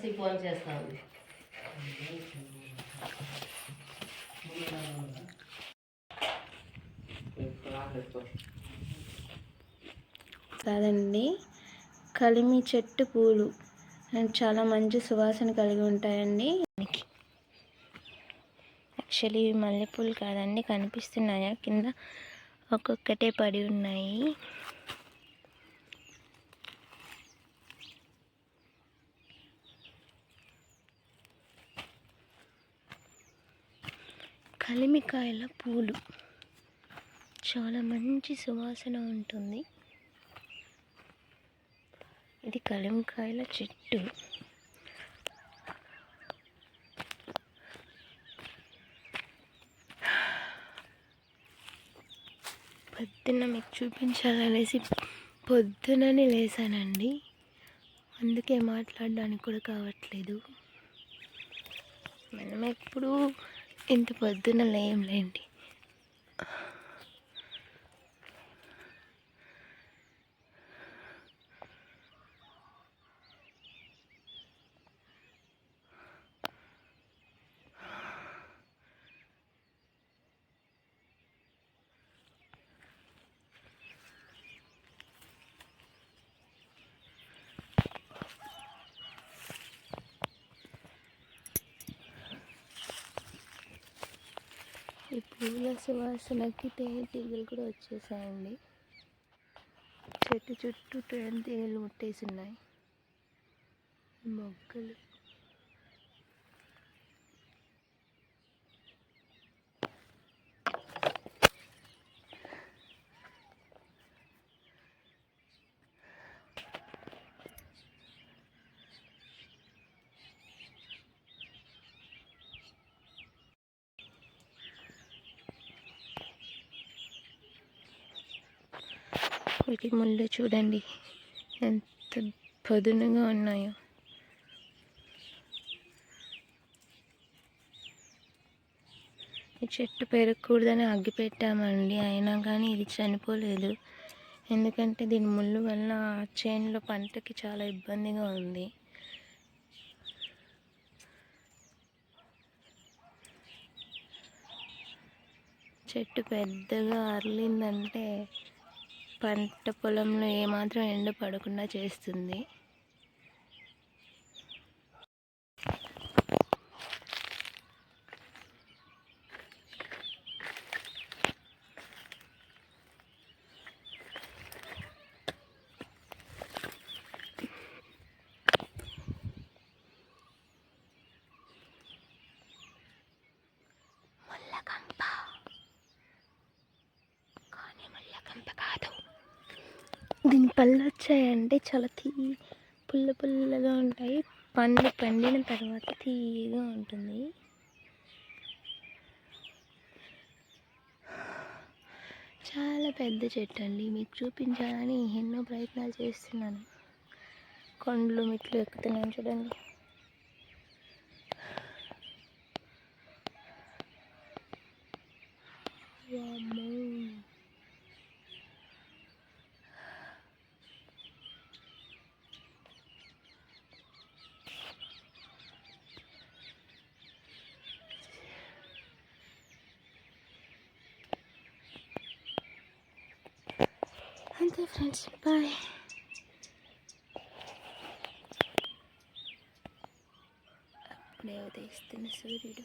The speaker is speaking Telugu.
కలిసి ఫోన్ చేస్తాను. కాదండి కలిమి చెట్టు పూలు. చాలా మంచి సువాసన కలిగి ఉంటాయండి. యాక్చువల్లీ ఇవి మల్లెపూలు కాదండి కనిపిస్తున్నాయా? కింద ఒక్కొక్కటే పడి ఉన్నాయి. కలిమికాయల పూలు. చాలా మంచి సువాసన ఉంటుంది. ఇది కలిమికాయల చెట్టు. పొద్దున్న మీకు చూపించాలనేసి పొద్దుననే లేసానండి. అందుకే మాట్లాడడానికి కూడా కావట్లేదు. మనం ఎప్పుడూ ఇంత పొద్దున లేంలేండి ఈ పూల సువాసనకి తేనెటీగలు కూడా వచ్చేసాయండి. చెట్టు చుట్టూ తేనెటీగలు ముట్టేసి ఉన్నాయి మొగ్గలు వీటి ముళ్ళు చూడండి. ఎంత పదునుగా ఉన్నాయో. ఈ చెట్టు పెరగకూడదని అగ్గి పెట్టామండి అయినా కానీ ఇది చనిపోలేదు. ఎందుకంటే దీని ముళ్ళు వల్ల చేనులో పంటకి చాలా ఇబ్బందిగా ఉంది. చెట్టు పెద్దగా అరలిందంటే పంట పొలంలో ఏమాత్రం ఎండ పడకుండా చేస్తుంది. దీని పళ్ళు వచ్చాయంటే చాలా తీ పుల్ల పుల్లగా ఉంటాయి. పండు పండిన తర్వాత తీయగా ఉంటుంది. చాలా పెద్ద చెట్టు అండి మీకు చూపించాలని ఎన్నో ప్రయత్నాలు చేస్తున్నాను. కొండలు మెట్లు ఎక్కుతున్నాను చూడండి. వామ్మో. అంతే ఫ్రెండ్స్ బాయ్ అప్పుడే ఉదయిస్తున్న సూర్యుడు